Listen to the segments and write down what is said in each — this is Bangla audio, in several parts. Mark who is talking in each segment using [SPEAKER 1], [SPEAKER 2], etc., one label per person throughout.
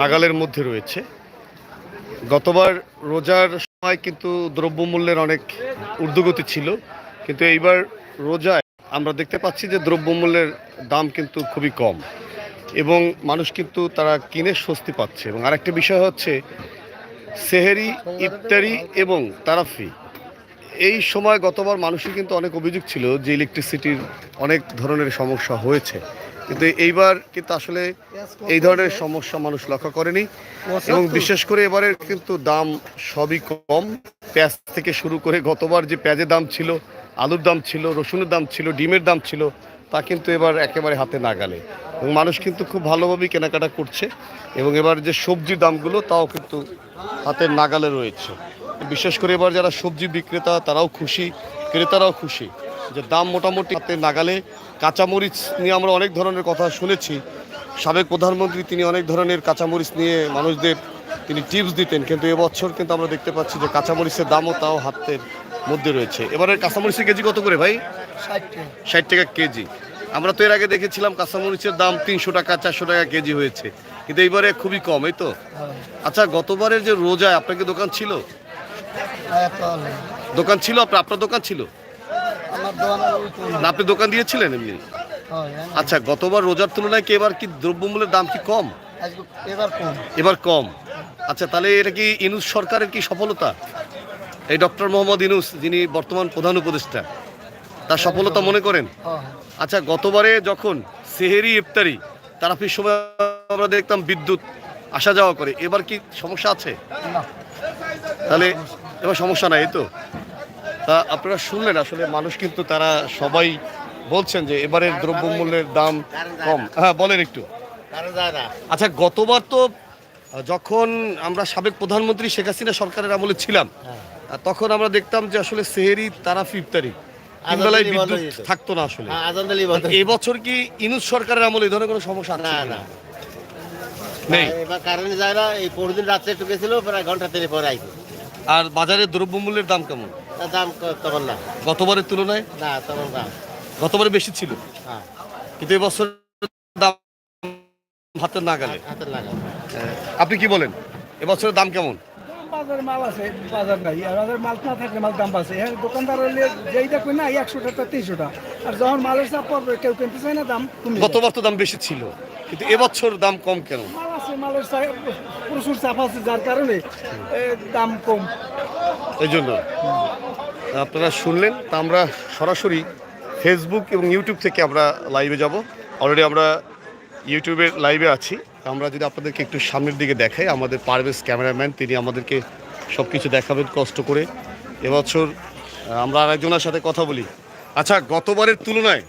[SPEAKER 1] নাগালের মধ্যে রয়েছে। গতবার রোজার সময় কিন্তু দ্রব্যমূল্যের অনেক ঊর্ধ্বগতি ছিল, কিন্তু এইবার রোজায় আমরা দেখতে পাচ্ছি যে দ্রব্যমূল্যের দাম কিন্তু খুবই কম এবং মানুষ কিন্তু তারা কিনে স্বস্তি পাচ্ছে এবং আরেকটা বিষয় হচ্ছে সেহেরি, ইফতারি এবং তারাফি। এই সময় গতবার মানুষের কিন্তু অনেক অভিযোগ ছিল যে ইলেকট্রিসিটির অনেক ধরনের সমস্যা হয়েছে। কিন্তু এইবার কিন্তু আসলে এই ধরনের সমস্যা মানুষ লক্ষ্য করেনি। এবং বিশেষ করে এবারের কিন্তু দাম সবই কম। পেঁয়াজ থেকে শুরু করে গতবার যে পেঁয়াজের দাম ছিল, আলুর দাম ছিল, রসুনের দাম ছিল, ডিমের দাম ছিল, তা কিন্তু এবার একেবারে হাতে নাগালে এবং মানুষ কিন্তু খুব ভালোভাবেই কেনাকাটা করছে এবং এবার যে সবজির দামগুলো, তাও কিন্তু হাতের নাগালে রয়েছে। বিশেষ করে এবার যারা সবজি বিক্রেতা, তারাও খুশি, ক্রেতারাও খুশি যে দাম মোটামুটি হাতে নাগালে কাঁচামরিচ নিয়ে আমরা অনেক ধরনের কথা শুনেছি। সাবেক প্রধানমন্ত্রী তিনি অনেক ধরনের কাঁচামরিচ নিয়ে মানুষদের তিনি টিপস দিতেন। কিন্তু এবছর কিন্তু আমরা দেখতে পাচ্ছি যে কাঁচামরিচের দামও তাও হাতের মধ্যে রয়েছে। এবারে কাঁচামরিচের কেজি কত করে ভাই? ষাট টাকা। কেজি। আমরা তো এর আগে দেখেছিলাম কাঁচামরিচের দাম তিনশো টাকা চারশো টাকা কেজি হয়েছে। কিন্তু এইবারে খুবই কম এই তো? আচ্ছা গতবারের যে রোজায় আপনার কি দোকান ছিল? দোকান ছিল আপনার আপনার দোকান ছিল? না আপনি দোকান দিয়েছিলেন এমনি? আচ্ছা গতবার রোজার তুলনায় কি এবার কি দ্রব্যমূল্যের দাম কি কম?
[SPEAKER 2] এবার কম।
[SPEAKER 1] এবার কম আচ্ছা তাহলে এটা কি ইনুস সরকারের কি সফলতা? এই ডক্টর মোহাম্মদ ইনুস যিনি বর্তমান প্রধান উপদেষ্টা তার সফলতা মনে করেন? আচ্ছা গতবারে যখন সেহেরি ইফতারি তারাফির সময় আমরা দেখতাম বিদ্যুৎ আসা যাওয়া করে এবার কি সমস্যা আছে? তাহলে এবার সমস্যা নাই তো? তা আপনারা শুনলেন আসলে মানুষ কিন্তু তারা সবাই বলছেন যে এবারের দ্রব্যমূল্যের দাম কম। হ্যাঁ বলেন একটু। আচ্ছা গতবার তো যখন আমরা সাবেক প্রধানমন্ত্রী শেখ হাসিনা সরকারের আমলে ছিলাম আহ, তখন আমরা দেখতাম যে আসলে সেহেরি তারা ফিফতারি তিন বেলায়
[SPEAKER 3] দিনই বন্ধ
[SPEAKER 1] বিদ্যুৎ থাকতো না আসলে।
[SPEAKER 3] হ্যাঁ।
[SPEAKER 1] এবছর কি ইনুস সরকারের আমলে এই ধরনের কোনো সমস্যা
[SPEAKER 3] না? না।
[SPEAKER 1] নেই।
[SPEAKER 3] এবার কারেন্ট যায় না এই পরদিন রাত্রে একটু গেছিল প্রায় ঘণ্টা তিনে পরে আইছে।
[SPEAKER 1] আর বাজারে দ্রব্যমূল্যের দাম কেমন?
[SPEAKER 3] দাম তখন না।
[SPEAKER 1] গতবারের তুলনায়?
[SPEAKER 3] না তখন দাম
[SPEAKER 1] গতবারে বেশি ছিল?
[SPEAKER 3] হ্যাঁ।
[SPEAKER 1] কিন্তু এবছর দাম হাতের না গেলে।
[SPEAKER 3] হাতের লাগা
[SPEAKER 1] আপনি কি বলেন? এবছরের দাম কেমন?
[SPEAKER 2] বাজারে মাল আছে বাজার নাই। আর বাজারে মাল না থাকলে মাল দাম পাচ্ছে হ্যাঁ দোকানদার হলে যেইটা কই না একশো টাকা তিনশো টাকা আর যখন মালের চাপ পড়বে কেউ কিনতে চায় না দাম কমে যায়।
[SPEAKER 1] গতবার তো দাম বেশি ছিল কিন্তু এবছর দাম কম কেন?
[SPEAKER 2] মালের প্রচুর চাপ আছে, যার কারণে দাম কম।
[SPEAKER 1] এই জন্য আপনারা শুনলেন তা আমরা সরাসরি ফেসবুক এবং ইউটিউব থেকে আমরা লাইভে যাব। অলরেডি আমরা ইউটিউবের লাইভে আছি। আমরা যদি আপনাদেরকে একটু সামনের দিকে দেখাই, আমাদের পারভেজ ক্যামেরাম্যান, তিনি আমাদেরকে সব কিছু দেখাবেন কষ্ট করে। এবছর, আমরা আরেকজনের সাথে কথা বলি। আচ্ছা গতবারের তুলনায়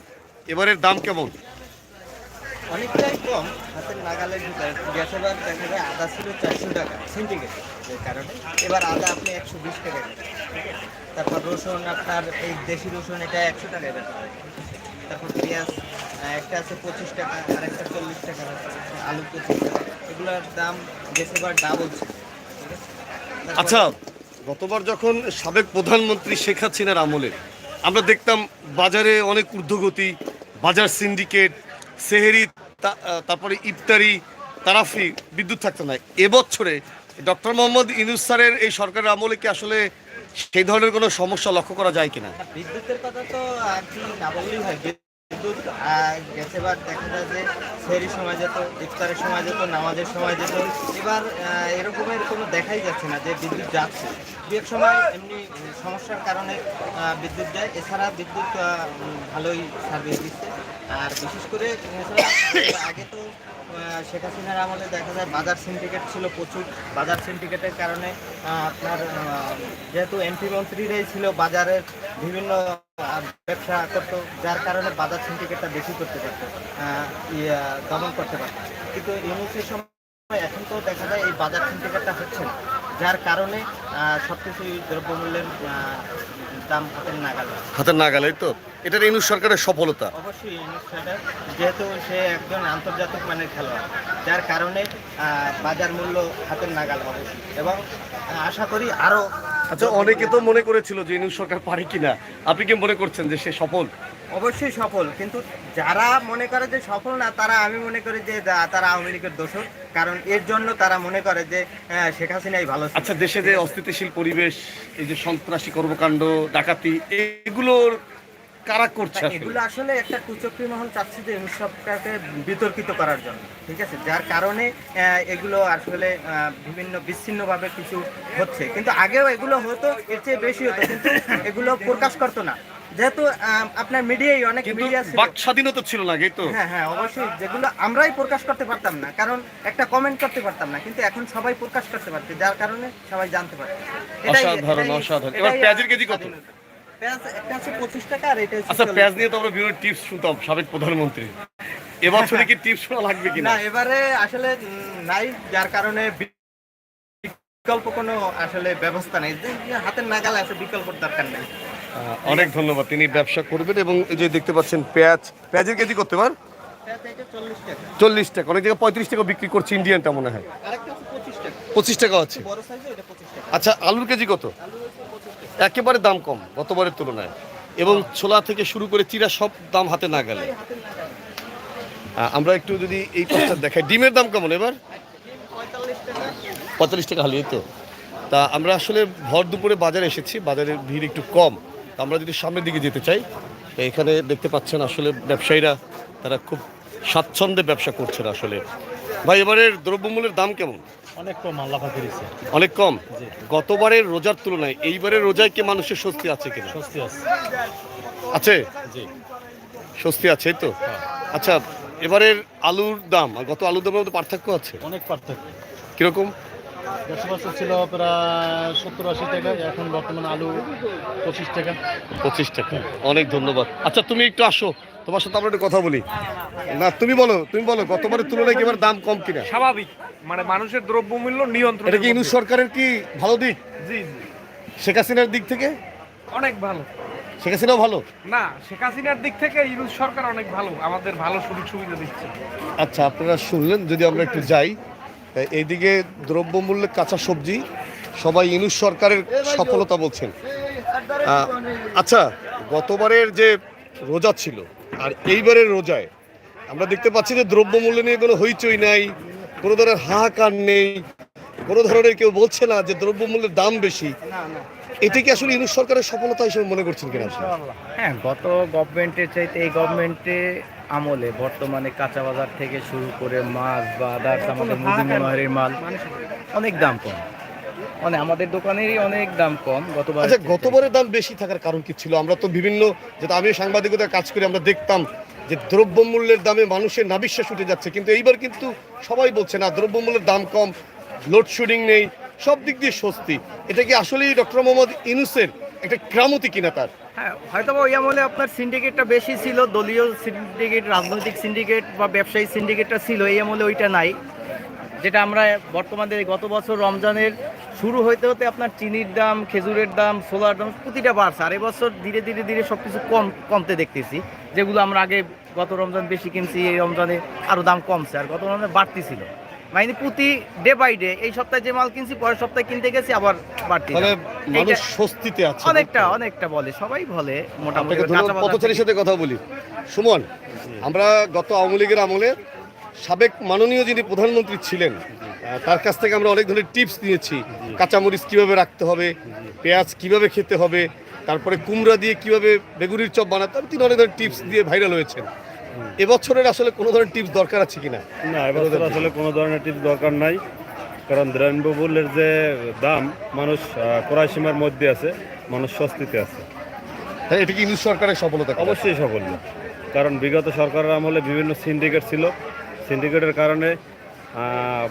[SPEAKER 1] এবারের দাম কেমন?
[SPEAKER 4] অনেকটাই কম, হাতের নাগালের ভিতরে। গ্যাসের বার দেখা যায় আদা ছিল চারশো টাকা সিন্ডিকেট যে কারণে এবার আদা আপনি একশো বিশ টাকা? তারপর রসুন আপনার এই দেশি রসুন, এটা একশো টাকায় বেচা তারপর পেঁয়াজ একটা আছে পঁচিশ টাকা, আর একটা চল্লিশ টাকা আলু পঁচিশ টাকা। এগুলোর দাম গেছে বার ডাবল ছিল
[SPEAKER 1] আচ্ছা গতবার যখন সাবেক প্রধানমন্ত্রী শেখ হাসিনার আমলে আমরা দেখতাম বাজারে অনেক ঊর্ধ্বগতি, বাজার সিন্ডিকেট সেহেরি তারপরে ইফতারি, তারাফি, বিদ্যুৎ থাকতো না এবছরে ডক্টর মোহাম্মদ ইনুস স্যারের এই সরকারের আমলে কি আসলে সেই ধরনের কোনো সমস্যা লক্ষ্য করা যায় কিনা?
[SPEAKER 4] বিদ্যুতের কথা তো আর গেছে দেখা যায় যে সময় যেত, ইফতারের সময় যেত, নামাজের সময় যেত। এবার কোনো দেখাই যাচ্ছে না যে বিদ্যুৎ সময় এমনি সমস্যার কারণে বিদ্যুৎ এছাড়া বিদ্যুৎ ভালোই সার্ভিস দিচ্ছে। আর বিশেষ করে আগে তো শেখ হাসিনার আমলে দেখা যায় বাজার সিন্ডিকেট ছিল প্রচুর। বাজার সিন্ডিকেটের কারণে আপনার যেহেতু এমপি মন্ত্রীরাই ছিল বাজারের বিভিন্ন ব্যবসা করতো, যার কারণে বাজার সিন্ডিকেটটা বেশি করতে পারতো দমন করতে পারতো। কিন্তু ইউনুসের সময় এখন তো দেখা যায় এই বাজার সিন্ডিকেটটা হচ্ছে না, যার কারণে সব কিছুই দ্রব্যমূল্যের দাম হাতের নাগালে।
[SPEAKER 1] হাতের নাগালে তো। এটার ইনুস সরকারের সফলতা।
[SPEAKER 4] অবশ্যই সরকার যেহেতু সে একজন আন্তর্জাতিক মানের খেলোয়াড় যার কারণে বাজার মূল্য হাতের নাগাল অবশ্যই এবং আশা করি আরও
[SPEAKER 1] আচ্ছা অনেকে তো মনে করেছিল যে ইনুস সরকার পারে কিনা। আপনি কি মনে করছেন যে সে সফল?
[SPEAKER 4] অবশ্যই সফল কিন্তু যারা মনে করে যে সফল না তারা আমি মনে করি যে তারা আওয়ামী লীগের দোষক কারণ এর জন্য তারা মনে করে যে শেখ হাসিনাই ভালো
[SPEAKER 1] আচ্ছা দেশে যে অস্থিতিশীল পরিবেশ এই যে সন্ত্রাসী কর্মকাণ্ড ডাকাতি এগুলোর কারা করছে?
[SPEAKER 4] এগুলো আসলে একটা কুচক্রী মহল চাচ্ছে যে বিতর্কিত করার জন্য ঠিক আছে? যার কারণে এগুলো আসলে বিভিন্ন বিচ্ছিন্নভাবে কিছু হচ্ছে। কিন্তু আগেও এগুলো হতো এর চেয়ে বেশি হতো কিন্তু এগুলো প্রকাশ করতো না। যেহেতু আপনার মিডিয়ায় অনেক মিডিয়া ছিল।
[SPEAKER 1] বাক স্বাধীনতা ছিল না তো।
[SPEAKER 4] হ্যাঁ হ্যাঁ অবশ্যই। যেগুলো আমরাই প্রকাশ করতে পারতাম না কারণ একটা কমেন্ট করতে পারতাম না কিন্তু এখন সবাই প্রকাশ করতে পারছে যার কারণে সবাই জানতে পারছে।
[SPEAKER 1] অসাধারণ, অসাধারণ। এবার পেঁয়াজের কেজি কত? আচ্ছা পেঁয়াজ নিয়ে তো আমরা বিভিন্ন টিপস শুনতাম সাবেক প্রধানমন্ত্রী। এবছরে কি টিপস শোনা লাগবে
[SPEAKER 4] না এবারে আসলে নাই যার কারণে বিকল্প কোনো আসলে ব্যবস্থা নেই। হাতের নাগালে আছে বিকল্পর দরকার নেই।
[SPEAKER 1] অনেক ধন্যবাদ তিনি ব্যবসা করবেন এবং এই যে দেখতে পাচ্ছেন পেঁয়াজ পেঁয়াজের কেজি করতে পার
[SPEAKER 4] চল্লিশ টাকা।
[SPEAKER 1] অনেক জায়গায় পঁয়ত্রিশ টাকা বিক্রি করছে ইন্ডিয়ানটা মনে হয়।
[SPEAKER 4] পঁচিশ টাকা।
[SPEAKER 1] আছে। আচ্ছা আলুর কেজি কত? একেবারে দাম কম গতবারের তুলনায়। এবং ছোলা থেকে শুরু করে চিরা সব দাম হাতে না গেলে। আমরা একটু যদি এই পাশটা দেখাই। ডিমের দাম কেমন এবার?
[SPEAKER 4] পঁয়তাল্লিশ টাকা
[SPEAKER 1] পঁয়তাল্লিশ টাকা হালি, এই তো। তা আমরা আসলে ভর দুপুরে বাজারে এসেছি, বাজারের ভিড় একটু কম। আমরা যদি সামনের দিকে যেতে চাই এখানে দেখতে পাচ্ছেন আসলে ব্যবসায়ীরা, তারা খুব স্বাচ্ছন্দ্যে ব্যবসা করছেন আসলে। ভাই, এবারের দ্রব্যমূল্যের দাম কেমন?
[SPEAKER 5] অনেক কম আল্লাহ দিয়েছে
[SPEAKER 1] অনেক কম? গতবারের রোজার তুলনায় এইবারের রোজায় কি মানুষের স্বস্তি আছে কিনা?
[SPEAKER 5] স্বস্তি আছে।
[SPEAKER 1] আছে?
[SPEAKER 5] জি।
[SPEAKER 1] স্বস্তি আছে এই তো? আচ্ছা এবারের আলুর দাম আর গত আলুর দামের মধ্যে পার্থক্য আছে?
[SPEAKER 5] অনেক পার্থক্য।
[SPEAKER 1] কীরকম?
[SPEAKER 5] দশ বছর ছিল প্রায় সত্তর আশি টাকা এখন বর্তমানে আলু পঁচিশ টাকা।
[SPEAKER 1] পঁচিশ টাকা। অনেক ধন্যবাদ। আচ্ছা তুমি একটু আসো। তোমার সাথে আমরা একটু কথা বলি। না তুমি বলো তুমি বলো গতবারের তুলনায় কি এবার দাম কম কিনা?
[SPEAKER 6] স্বাভাবিক। মানে মানুষের দ্রব্যমূল্য নিয়ন্ত্রণ
[SPEAKER 1] এটা কি ইউনুস সরকারের কি ভালো দিক?
[SPEAKER 6] জি জি।
[SPEAKER 1] শেখ হাসিনার দিক থেকে?
[SPEAKER 6] অনেক ভালো।
[SPEAKER 1] শেখ হাসিনাও ভালো?
[SPEAKER 6] না শেখ হাসিনার দিক থেকে ইউনুস সরকার অনেক ভালো। আমাদের ভালো সুযোগ সুবিধা দিচ্ছে।
[SPEAKER 1] আচ্ছা আপনারা শুনলেন যদি আমরা একটু যাই এইদিকে দ্রব্যমূল্যে কাঁচা সবজি সবাই ইনুস সরকারের সফলতা বলছেন। আচ্ছা গতবারের যে রোজা ছিল আর এইবারের রোজায় আমরা দেখতে পাচ্ছি যে দ্রব্যমূল্য নিয়ে কোনো হইচই নাই কোনো ধরনের হাহাকার নেই কোনো ধরনের কেউ বলছে না যে দ্রব্যমূল্যের দাম বেশি। এটা কি আসলে ইনুস সরকারের সফলতা হিসেবে মনে করছেন কিনা?
[SPEAKER 7] হ্যাঁ গত গভর্নমেন্টের চাইতে এই গভর্নমেন্টে আমলে বর্তমানে কাঁচা বাজার থেকে শুরু করে মাছ বা আদার্স আমাদের মুদিমোহরের মাল অনেক দাম কম। মানে আমাদের দোকানেরই অনেক দাম কম গতবার
[SPEAKER 1] আচ্ছা গতবারের দাম বেশি থাকার কারণ কি ছিল? আমরা তো বিভিন্ন যেটা আমি সাংবাদিকতার কাজ করি আমরা দেখতাম যে দ্রব্যমূল্যের দামে মানুষের নাবিশ্বাস উঠে যাচ্ছে। কিন্তু এইবার কিন্তু সবাই বলছে, না, দ্রব্যমূল্যের দাম কম লোডশেডিং নেই। সব দিক দিয়ে স্বস্তি। এটা কি আসলেই ডক্টর মোহাম্মদ ইনুসের একটা ক্রামতি কিনা তার?
[SPEAKER 7] হ্যাঁ হয়তো ওই আমলে আপনার সিন্ডিকেটটা বেশি ছিল, দলীয় সিন্ডিকেট রাজনৈতিক সিন্ডিকেট বা ব্যবসায়ী সিন্ডিকেটটা ছিল, এই আমলে ওইটা নাই। যেটা আমরা বর্তমানে গত বছর রমজানের শুরু হইতে হতে আপনার চিনির দাম, খেজুরের দাম, সোলার দাম, প্রতিটা বাড়ছে। আর এবছর ধীরে ধীরে ধীরে সব কিছু কম, কমতে দেখতেছি, যেগুলো আমরা আগে গত রমজান বেশি কিনছি এই রমজানে আরও দাম কমছে আর গত রমজানে বাড়তি ছিল মানে প্রতি ডে বাই ডে এই সপ্তাহে যে মাল কিনছি পরের সপ্তাহে কিনতে গেছি আবার বাড়তি
[SPEAKER 1] মানে মানুষ স্বস্তিতে আছে
[SPEAKER 7] অনেকটা অনেকটা বলে সবাই বলে মোটামুটি
[SPEAKER 1] পথচারীর সাথে কথা বলি। সুমন আমরা গত আওয়ামী লীগের আমলে সাবেক মাননীয় যিনি প্রধানমন্ত্রী ছিলেন তার কাছ থেকে আমরা অনেক ধরনের টিপস নিয়েছি। কাঁচামরিচ কীভাবে রাখতে হবে পেঁয়াজ কীভাবে খেতে হবে তারপরে কুমড়া দিয়ে কীভাবে বেগুনির চপ বানাতে হবে তিনি অনেক ধরনের টিপস দিয়ে ভাইরাল হয়েছেন। এবছরের আসলে কোনো ধরনের টিপস দরকার আছে কিনা?
[SPEAKER 8] না এবছর আসলে কোনো ধরনের টিপস দরকার নাই কারণ দ্রব্যমূল্যের যে দাম মানুষ আহ, ক্রয় সীমার মধ্যে আছে মানুষ স্বস্তিতে আছে।
[SPEAKER 1] হ্যাঁ এটা কি ইউনুস সরকারের সফলতা
[SPEAKER 8] অবশ্যই সাফল্য কারণ বিগত সরকারের আমলে বিভিন্ন সিন্ডিকেট ছিল। সিন্ডিকেটের কারণে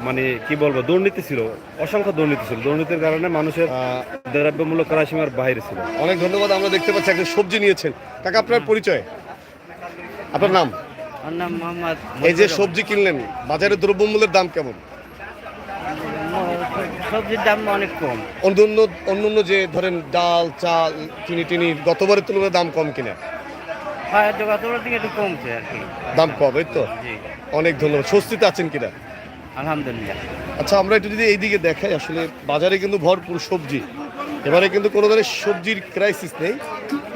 [SPEAKER 8] মানে কি বলব দুর্নীতি ছিল অসংখ্য দুর্নীতি ছিল। দুর্নীতির কারণে মানুষের দ্রব্যমূল্য ক্রয় সীমার বাইরে ছিল।
[SPEAKER 1] অনেক ধন্যবাদ আমরা দেখতে পাচ্ছি একজন সবজি নিয়েছেন। কাকা আপনার পরিচয়? আপনার নাম?
[SPEAKER 7] আমার নাম মোহাম্মদ
[SPEAKER 1] এই যে সবজি কিনলেন বাজারে দ্রব্যমূল্যের দাম কেমন?
[SPEAKER 7] সবজির দাম অনেক কম।
[SPEAKER 1] অন্যান্য অন্যান্য যে ধরেন ডাল চাল চিনি টিনি গতবারের তুলনায় দাম কম কিনা?
[SPEAKER 7] হ্যাঁ গতবার থেকে একটু কমছে আর কি।
[SPEAKER 1] দাম কম এই তো? অনেক ধন্যবাদ। স্বস্তিতে আছেন কিনা?
[SPEAKER 7] আলহামদুলিল্লাহ।
[SPEAKER 1] আচ্ছা আমরা একটু যদি এইদিকে দেখাই, আসলে বাজারে কিন্তু ভরপুর সবজি। এবারে কিন্তু কোনো ধরনের সবজির ক্রাইসিস নেই।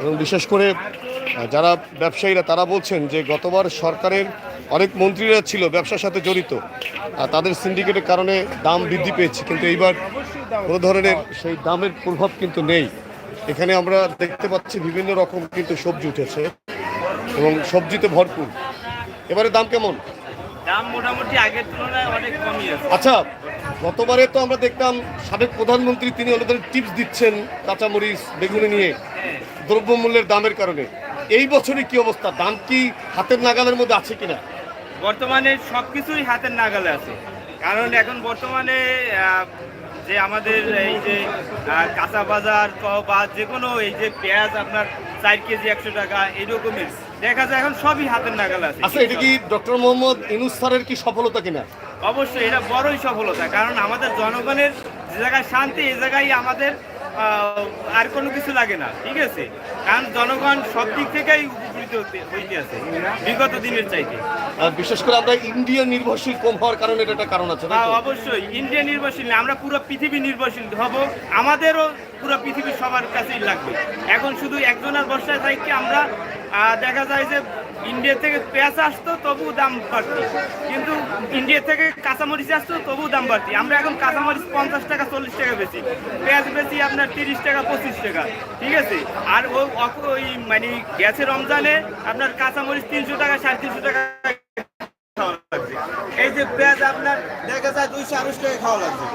[SPEAKER 1] এবং বিশেষ করে যারা ব্যবসায়ীরা, তারা বলছেন যে গতবার সরকারের অনেক মন্ত্রীরা ছিল ব্যবসার সাথে জড়িত। আর তাদের সিন্ডিকেটের কারণে দাম বৃদ্ধি পেয়েছে। কিন্তু এইবার কোনো ধরনের সেই দামের প্রভাব কিন্তু নেই। এখানে আমরা দেখতে পাচ্ছি বিভিন্ন রকম কিন্তু সবজি উঠেছে এবং সবজিতে ভরপুর। এবারে দাম কেমন?
[SPEAKER 7] দাম মোটামুটি আগের তুলনায় অনেক কমই আছে।
[SPEAKER 1] আচ্ছা গতবারে তো আমরা দেখতাম সাবেক প্রধানমন্ত্রী তিনি টিপস দিচ্ছেন কাঁচামরিচ বেগুনি নিয়ে দ্রব্যমূল্যের দামের কারণে। এই বছরে কি অবস্থা? দাম কি হাতের নাগালের মধ্যে আছে কিনা?
[SPEAKER 7] বর্তমানে সব কিছুই হাতের নাগালে আছে। কারণ এখন বর্তমানে যে আমাদের এই যে কাঁচা বাজার বা যে কোনো এই যে পেঁয়াজ আপনার চার কেজি একশো টাকা এরকমের দেখা যায় এখন সবই হাতের নাগালে আছে।
[SPEAKER 1] আচ্ছা এটা কি ডক্টর মোহাম্মদ ইনুস স্যারের কি সফলতা কিনা?
[SPEAKER 7] অবশ্যই এটা বড়ই সফলতা কারণ আমাদের জনগণের যে জায়গায় শান্তি এই জায়গায় আমাদের আর কোনো কিছু লাগে না ঠিক আছে? কারণ জনগণ সব দিক থেকেই উপকৃত হইতে আছে বিগত দিনের চাইতে।
[SPEAKER 1] বিশেষ করে আমরা ইন্ডিয়া নির্ভরশীল কম হওয়ার কারণে এটা একটা কারণ আছে
[SPEAKER 7] অবশ্যই ইন্ডিয়া নির্ভরশীল না আমরা পুরো পৃথিবী নির্ভরশীল হব আমাদেরও পুরো পৃথিবী সবার কাছেই লাগবে। এখন শুধু একজনের বর্ষায় থাকি আমরা দেখা যায় যে ইন্ডিয়া থেকে পেঁয়াজ আসতো তবু দাম বাড়তি। কিন্তু ইন্ডিয়া থেকে কাঁচামরিচ আসতো তবু দাম বাড়তি। আমরা এখন কাঁচামরিচ পঞ্চাশ টাকা, চল্লিশ টাকা বেশি পেঁয়াজ বেশি আপনার তিরিশ টাকা, পঁচিশ টাকা। ঠিক আছে? আর ওই মানে গ্যাসের রমজানে আপনার কাঁচামরিচ তিনশো টাকা, সাড়ে তিনশো টাকা। এই যে পেঁয়াজ আপনার দেখা যায় দুইশো আড়াইশো টাকা খাওয়া লাগছে।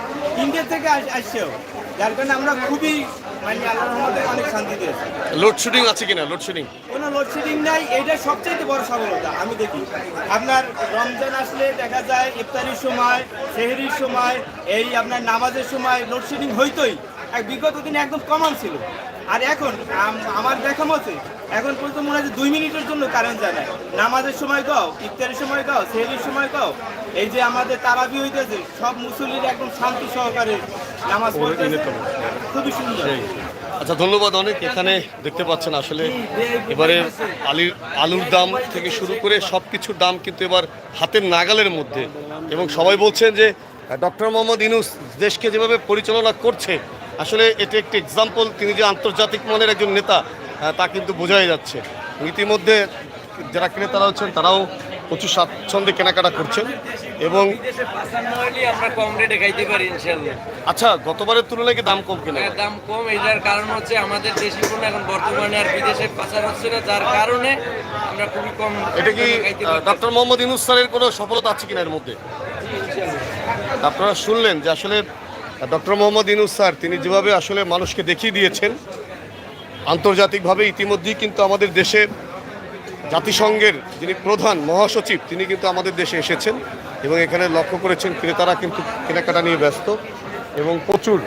[SPEAKER 7] ইন্ডিয়া থেকে আস- আসছেও। যার কারণে আমরা খুবই অনেক শান্তি দিয়েছি
[SPEAKER 1] লোডশেডিং আছে কিনা? লোডশেডিং।
[SPEAKER 7] কোনো লোডশেডিং নাই, এটা সবচেয়ে বড় সফলতা, আমি দেখি। আপনার রমজান আসলে দেখা যায় ইফতারির সময়, সেহরির সময়, এই আপনার নামাজের সময় লোডশেডিং হইতোই। আর বিগত দিনে একদম কমন ছিল। আর এখন আমার দেখা মতে এখন পর্যন্ত মনে হয় যে দুই মিনিটের জন্য কারেন্ট যায় না নামাজের সময় গাও ইফতারের সময় গাও সেহরির সময় গাও এই যে আমাদের তারাবি হইতেছে সব মুসল্লির একদম শান্তি সহকারে নামাজ পড়তেছে। খুবই সুন্দর।
[SPEAKER 1] আচ্ছা ধন্যবাদ অনেক। এখানে দেখতে পাচ্ছেন আসলে এবারে আলির আলুর দাম থেকে শুরু করে সব কিছুর দাম কিন্তু এবার হাতের নাগালের মধ্যে। এবং সবাই বলছেন যে ডক্টর মোহাম্মদ ইনুস দেশকে যেভাবে পরিচালনা করছে আসলে এটি একটি এক্সাম্পল তিনি যে আন্তর্জাতিক মানের একজন নেতা আহ, তা কিন্তু বোঝাই যাচ্ছে। ইতিমধ্যে যারা ক্রেতারা হচ্ছেন তারাও প্রচুর স্বাচ্ছন্দ্যে কেনাকাটা করছেন এবং আচ্ছা গতবারের তুলনায় কি দাম কম কিনা?
[SPEAKER 9] দাম কম এটার কারণ হচ্ছে আমাদের দেশি পণ্য এখন বর্তমানে আর বিদেশে পাচার হচ্ছে না যার কারণে আমরা খুবই কম
[SPEAKER 1] এটা কি। ডক্টর মোহাম্মদ ইনুস স্যারের কোনো সফলতা আছে কিনা এর মধ্যে? আপনারা শুনলেন যে আসলে ডক্টর মোহাম্মদ ইনুস স্যার, তিনি যেভাবে আসলে মানুষকে দেখিয়ে দিয়েছেন, আন্তর্জাতিকভাবে ইতিমধ্যেই কিন্তু আমাদের দেশে জাতিসংঘের যিনি প্রধান মহাসচিব, তিনি কিন্তু আমাদের দেশে এসেছেন এবং এখানে লক্ষ্য করেছেন ক্রেতারা কিন্তু কেনাকাটা নিয়ে ব্যস্ত এবং প্রচুর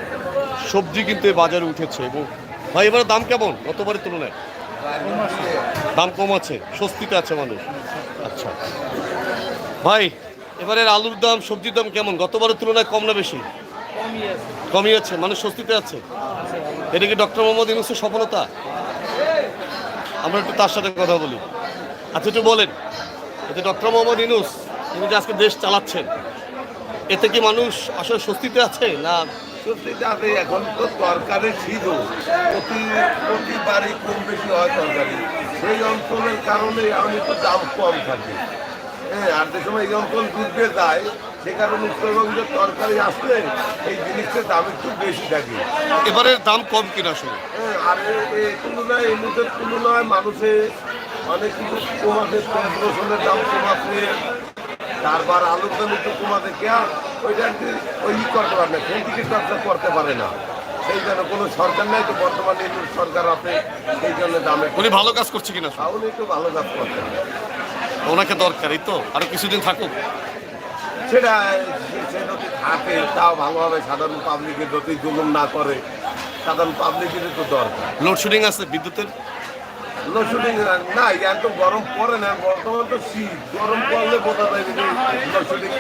[SPEAKER 1] সবজি কিন্তু বাজারে উঠেছে। এবং ভাই, এবার দাম কেমন? গতবারের তুলনায়? দাম কম আছে, স্বস্তিতে আছে মানুষ। আচ্ছা। ভাই, এবারের আলুর দাম, সবজির দাম কেমন? গতবারের তুলনায় কম না বেশি? কমই আছে। মানুষ স্বস্তিতে আছে। এটা কি ডক্টর মোহাম্মদ ইউনুসের সফলতা? আমরা একটু তার সাথে কথা বলি। আচ্ছা একটু বলেন এতে ডক্টর মোহাম্মদ ইউনুস তিনি যে আজকে দেশ চালাচ্ছেন এতে কি মানুষ আসলে স্বস্তিতে আছে না
[SPEAKER 10] আছে এখন তো তরকারির সিজন প্রতি প্রতি বাড়ি কম বেশি হয় তরকারি সেই অঞ্চলের কারণে আমি তো দাম কম থাকে। হ্যাঁ আর যে সময় এই অঞ্চল ডুববে যায় সে কারণে উত্তরবঙ্গের তরকারি আসলে এই জিনিসটার দাম একটু বেশি থাকে।
[SPEAKER 1] এবারের দাম কম কিনা আসলে
[SPEAKER 10] হ্যাঁ আর এই তুলনায় এই মুহূর্তের তুলনায় মানুষে অনেক কিছু কমাতে পেঁয়াজ রসুনের দাম কমাতে তারপর আলুর দাম একটু কমাতে কেয়া ওইটা ওই করতে পারে না চর্চা করতে পারে না। সেই জন্য কোনো সরকার নাই তো বর্তমানে সরকার আছে সেই জন্য দামে
[SPEAKER 1] উনি ভালো কাজ করছে কিনা?
[SPEAKER 10] একটু ভালো কাজ করতে
[SPEAKER 1] ওনাকে দরকার এই তো আরও কিছুদিন থাকুক।
[SPEAKER 10] সেটা সে- যদি থাকে তাও ভালোভাবে সাধারণ পাবলিকের যদি জুলুম না করে সাধারণ পাবলিকের তো দরকার।
[SPEAKER 1] লোডশেডিং আছে বিদ্যুতের?
[SPEAKER 10] লোডশেডিং না এত গরম পড়ে না বর্তমান তো শীত গরম পড়লে বোঝা যায় লোডশেডিং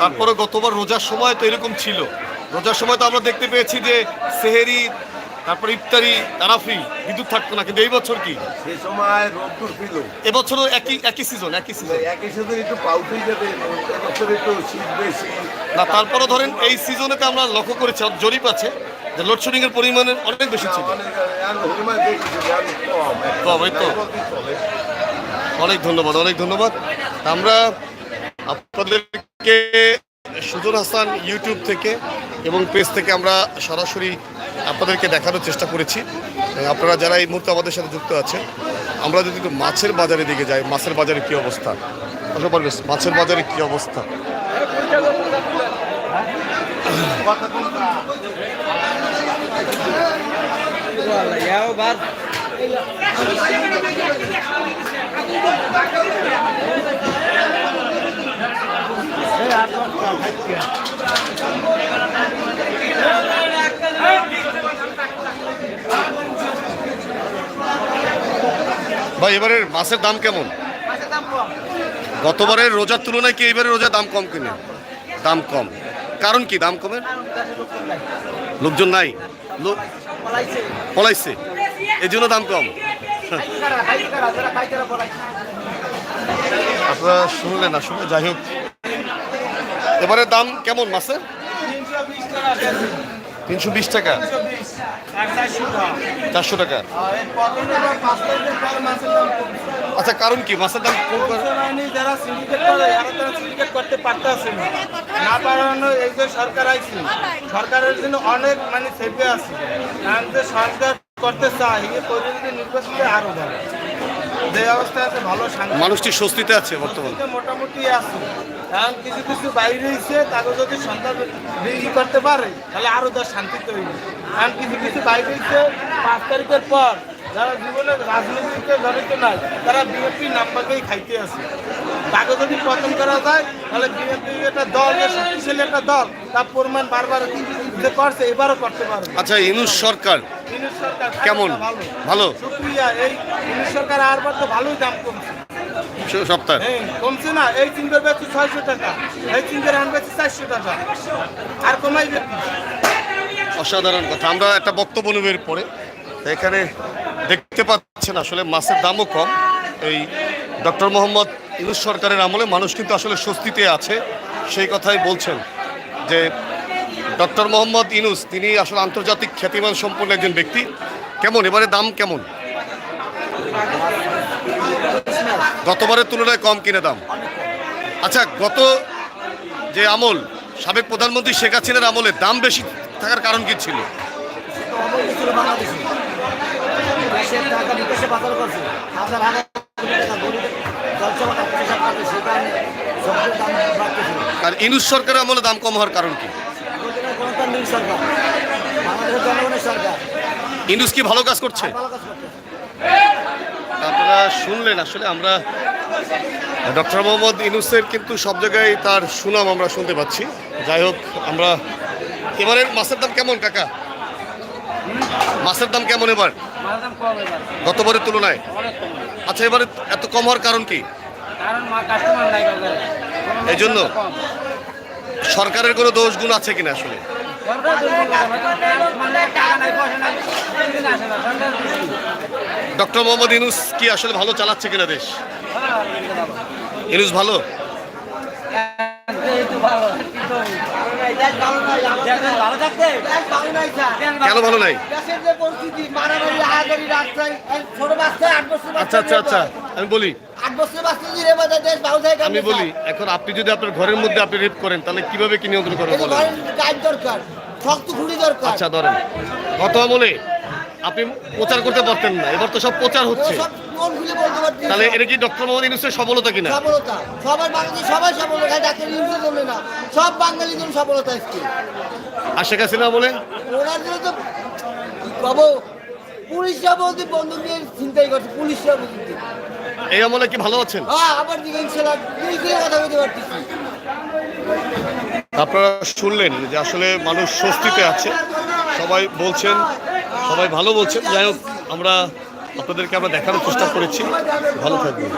[SPEAKER 1] তারপরে গতবার রোজার সময় তো এরকম ছিল। রোজার সময় তো আমরা দেখতে পেয়েছি যে সেহেরি তারপরে ইফতারি তারাফি বিদ্যুৎ থাকতো না কিন্তু এই বছর কি?
[SPEAKER 10] সে সময় রোদ্দুর ছিল।
[SPEAKER 1] এবছরও একই একই সিজন একই সিজন
[SPEAKER 10] একই সিজন একটু পাল্টেই যাবে এবছর একটু শীত বেশি।
[SPEAKER 1] না তারপরে ধরেন এই সিজনেতে আমরা লক্ষ্য করেছি জরিপ আছে যে লোডশেডিং এর পরিমাণ অনেক বেশি ছিল।
[SPEAKER 10] অনেক
[SPEAKER 1] ধন্যবাদ অনেক ধন্যবাদ। আমরা আপনাদেরকে সুজন হাসান ইউটিউব থেকে এবং পেজ থেকে আমরা সরাসরি আপনাদেরকে দেখানোর চেষ্টা করেছি। আপনারা যারা এই মুহূর্তে আমাদের সাথে যুক্ত আছেন, আমরা যদি মাছের বাজারে দিকে যাই, মাছের বাজারে কি অবস্থা? মাছের বাজারে কি অবস্থা? ভাই এবারের মাছের দাম কেমন? গতবারের রোজার তুলনায় কি এবারে রোজার দাম কম কিনে? দাম কম। কারণ কি? দাম কমের? লোকজন নাই। লোক পলাইছে। এই জন্য দাম কম। আপনারা শুনলেন আসলে যাই হোক। এবারে দাম কেমন মাছের? তিনশো বিশ টাকা চারশো টাকা আচ্ছা কারণ কি মাছের দাম?
[SPEAKER 2] যারা সিন্ডিকেট করে তারা সিন্ডিকেট করতে পারতেছে না না পারানো এই যে সরকার আইছে সরকারের জন্য অনেক মানে সেফে আছে কারণ যে সরকার করতে চায় এই পরিস্থিতি নির্বাচনে আরও ভালো যে অবস্থা আছে ভালো
[SPEAKER 1] মানুষটি স্বস্তিতে আছে বর্তমানে।
[SPEAKER 2] মোটামুটি আছে। কারণ কিছু কিছু বাইরে হয়েছে তাকে যদি সন্তান ই করতে পারে তাহলে আরও তার শান্তি তৈরি কারণ কিছু কিছু বাইরে হয়েছে পাঁচ তারিখের পর যারা জীবনে রাজনীতিতে জড়িত নাই তারা বিএনপি নাম্বারকেই খাইতে আছে। তাকে যদি পতন করা যায় তাহলে বিএনপি একটা দল শক্তিশালী একটা দল তার পরিমাণ বারবার যে করছে এবারও করতে পারবে।
[SPEAKER 1] আচ্ছা ইনুস সরকার
[SPEAKER 2] ইউনিট সরকার
[SPEAKER 1] কেমন?
[SPEAKER 2] ভালো।
[SPEAKER 1] ভালো?
[SPEAKER 2] শুক্রিয়া এই ইউনিট সরকার আরবার তো ভালোই দাম কমছে।
[SPEAKER 1] সপ্তাহ?
[SPEAKER 2] হ্যাঁ, কমছে না এই চিংড়ের বেচি ছয়শো টাকা এই চিংড়ের আন চারশো টাকা। আর কমাইবে
[SPEAKER 1] অসাধারণ কথা। আমরা একটা বক্তব্য নেব পরে এখানে দেখতে পাচ্ছেন আসলে মাছের দামও কম। এই ডক্টর মোহাম্মদ ইউনুস সরকারের আমলে মানুষ কিন্তু আসলে স্বস্তিতে আছে। সেই কথাই বলছেন যে ডক্টর মোহাম্মদ ইনুস, তিনি আসলে আন্তর্জাতিক খ্যাতিমান সম্পন্ন একজন ব্যক্তি। কেমন? এবারে দাম কেমন? গতবারের তুলনায় কম কিনে দাম। আচ্ছা গত যে আমল, সাবেক প্রধানমন্ত্রী শেখ হাসিনার আমলে দাম বেশি থাকার কারণ কি ছিল? আর ইনুস সরকারের আমলে দাম কম হওয়ার কারণ কি?
[SPEAKER 3] প্রতিটা সরকার। বাংলাদেশের জনগণের সরকার।
[SPEAKER 1] ইনুস কি ভালো কাজ করছে?
[SPEAKER 3] ভালো কাজ করছে।
[SPEAKER 1] আপনারা শুনলেন আসলে আমরা ডক্টর মোহাম্মদ ইনুসের কিন্তু সব জায়গায় তার সুনাম আমরা শুনতে পাচ্ছি। যাই হোক আমরা এবারের মাছের দাম কেমন কাকা? মাছের দাম কেমন এবার? গতবারের তুলনায়? আচ্ছা এবারে এত কম হওয়ার কারণ কি? এই জন্য? সরকারের কোনো দোষ গুণ আছে কিনা আসলে? ডক্টর মোহাম্মদ ইনুস কি আসলে ভালো চালাচ্ছে কিনা দেশ? ইনুস ভালো? কেন ভালো নাই? আচ্ছা আচ্ছা আচ্ছা আমি বলি। আমি বলি এখন আপনি যদি আপনার ঘরের মধ্যে আপনি রেপ করেন তাহলে কীভাবে কি নিয়ন্ত্রণ
[SPEAKER 3] গাইড দরকার শক্ত দরকার।
[SPEAKER 1] আচ্ছা ধরেন। গত আমলে আপনি প্রচার করতে পারতেন না। এবার তো সব প্রচার হচ্ছে। তাহলে এটা কি ডক্টর মোহাম্মদ ইউনুসের সফলতা কিনা?
[SPEAKER 3] সফলতা। সবার বাঙালি সবাই সফলতা। ডাক্তার ইউনুসের জন্য না। সব বাঙালির জন্য সফলতা আজকে।
[SPEAKER 1] আর শেখ হাসিনা বলে
[SPEAKER 3] ওনার জন্য তো পাবো পুলিশরা বলতে বন্ধু দিয়ে চিন্তাই করছে। পুলিশরা বলতে।
[SPEAKER 1] এই আমলে কি ভালো আছেন?
[SPEAKER 3] হ্যাঁ আবার দিকে ইনশাল্লাহ পুলিশের কথা বলতে পারতেছি।
[SPEAKER 1] আপনারা শুনলেন যে আসলে মানুষ স্বস্তিতে আছে। সবাই বলছেন সবাই ভালো বলছেন। যাই হোক আমরা আপনাদেরকে আমরা দেখানোর চেষ্টা করেছি। ভালো থাকবেন।